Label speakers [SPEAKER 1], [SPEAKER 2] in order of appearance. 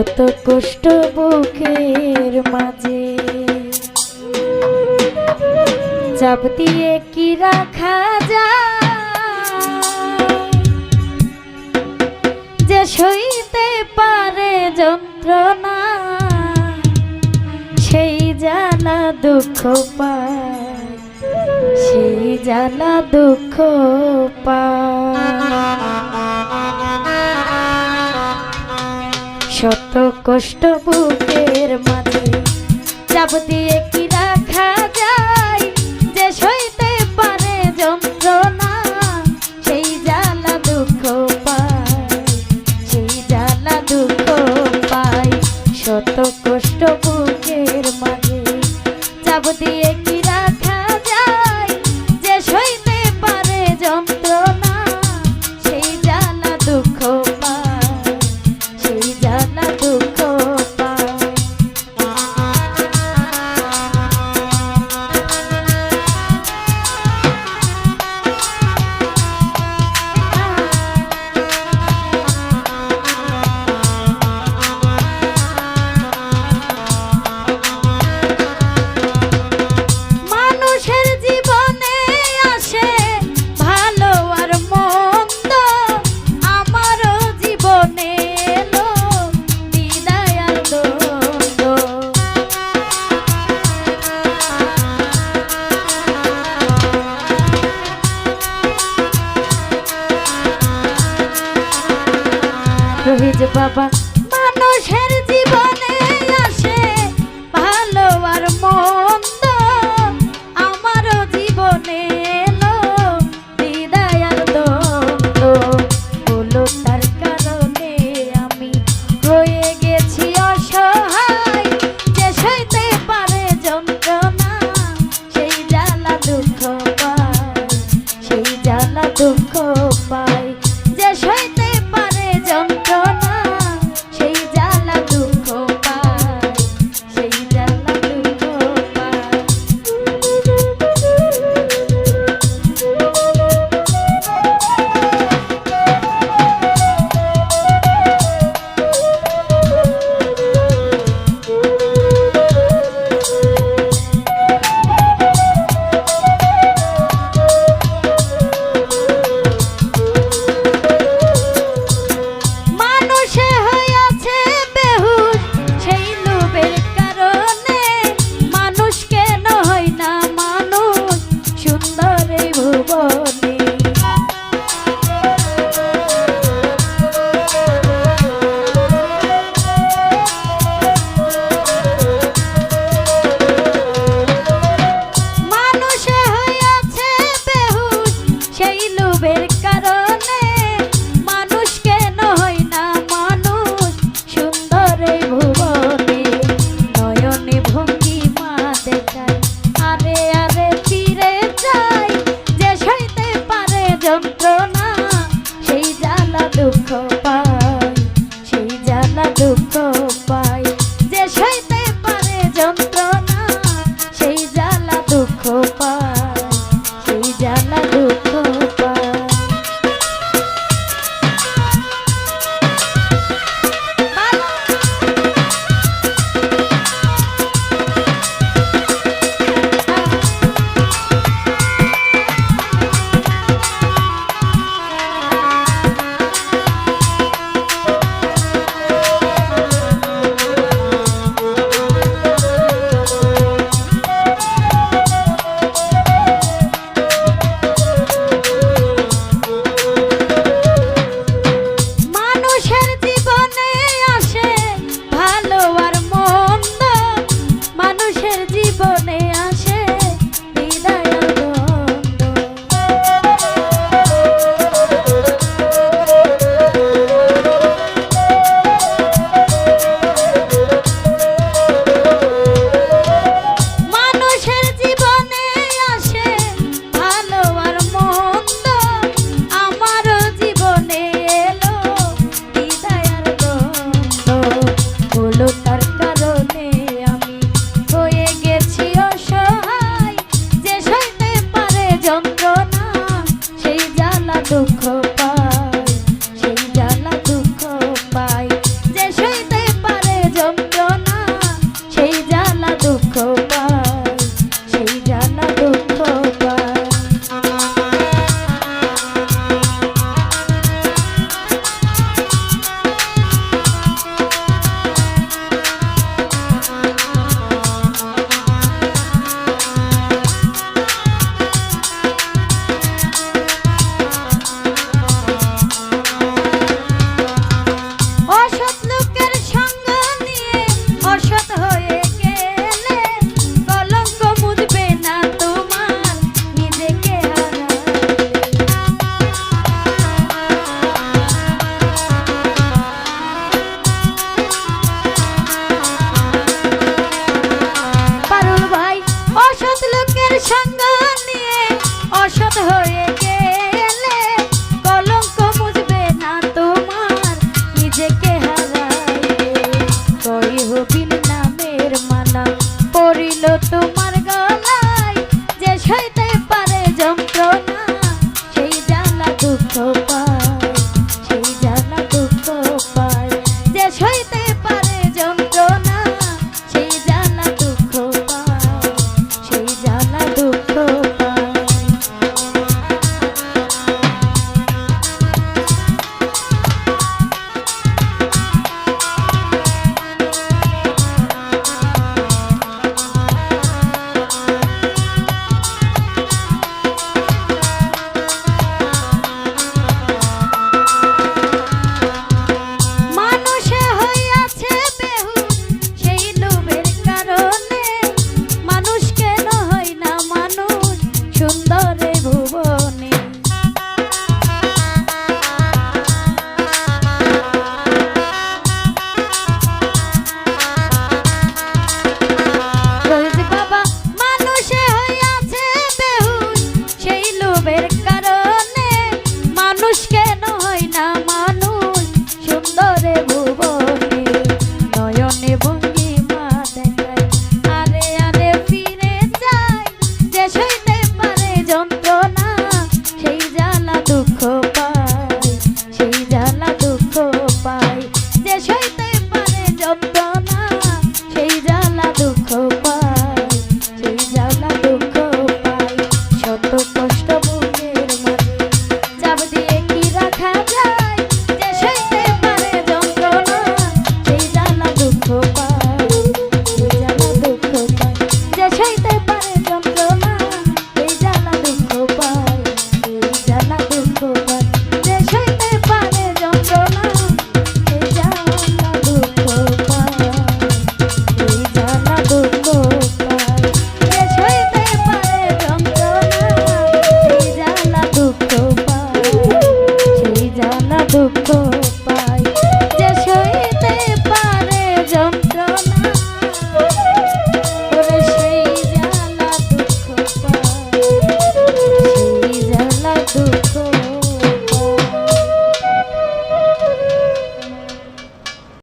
[SPEAKER 1] যত কষ্ট বুকের মাঝে। চাপ দিয়ে কি রাখা যায়? যে সইতে পারে যন্ত্রণা, সেই জানা দুঃখ পায়, সেই জানা দুঃখ পায়। শত কষ্ট বুকের মাঝে। চাপ দিয়ে যন্ত্রণা সেই জ্বালা দুঃখ পা